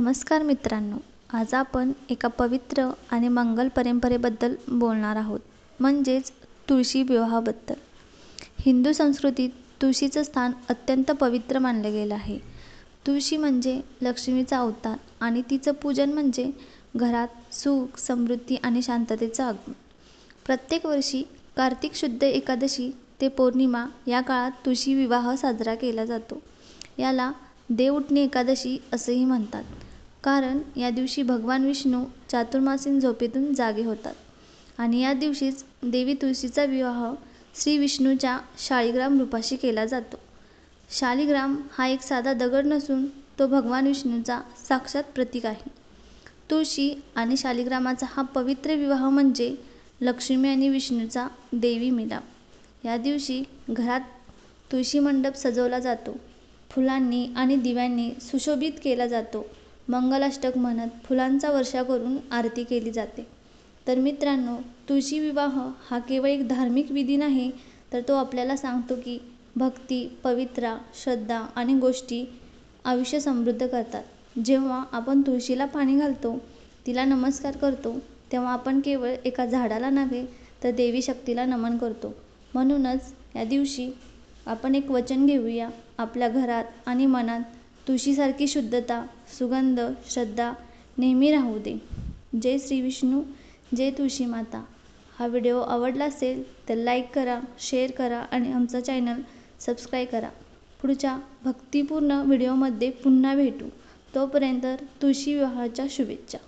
नमस्कार मित्रांनो आज आपण एका पवित्र आणि मंगल परंपरेबद्दल बोलणार आहोत म्हणजेच तुळशी विवाहाबद्दल. हिंदू संस्कृतीत तुळशीचं स्थान अत्यंत पवित्र मानलं गेलं आहे. तुळशी म्हणजे लक्ष्मीचा अवतार आणि तिचं पूजन म्हणजे घरात सुख समृद्धी आणि शांततेचं आगमन. प्रत्येक वर्षी कार्तिक शुद्ध एकादशी ते पौर्णिमा या काळात तुळशी विवाह साजरा केला जातो. याला देवउठणी एकादशी असेही म्हणतात. कारण या दिवशी भगवान विष्णू चातुर्मासीन झोपेतून जागे होतात. आणि या दिवशीच देवी तुळशीचा विवाह श्री विष्णूच्या शाळीग्राम रूपाशी केला जातो. शालिग्राम हा एक साधा दगड नसून तो भगवान विष्णूचा साक्षात प्रतीक आहे. तुळशी आणि शालिग्रामाचा हा पवित्र विवाह म्हणजे लक्ष्मी आणि विष्णूचा देवी मिलाप. या दिवशी घरात तुळशी मंडप सजवला जातो. फुलांनी आणि दिव्यांनी सुशोभित केला जातो. मंगलाष्टक म्हणत फुलांचा वर्षा करून आरती केली जाते. तर मित्रांनो तुळशी विवाह हा केवळ एक धार्मिक विधी नाही तर तो आपल्याला सांगतो की भक्ती पवित्रा श्रद्धा आणि गोष्टी आयुष्य समृद्ध करतात. जेव्हा आपण तुळशीला पाणी घालतो तिला नमस्कार करतो तेव्हा आपण केवळ एका झाडाला नव्हे तर देवी शक्तीला नमन करतो. म्हणूनच या दिवशी आपण एक वचन घेऊया आपल्या घरात आणि मनात तुळशीसारखी शुद्धता सुगंध श्रद्धा नेहमी राहू दे. जय श्री विष्णू जय तुळशी माता. हा व्हिडिओ आवडला असेल तर लाईक करा शेअर करा आणि आमचा चॅनल सबस्क्राईब करा. पुढच्या भक्तिपूर्ण व्हिडिओमध्ये पुन्हा भेटू. तोपर्यंत तुळशी विवाहाच्या शुभेच्छा.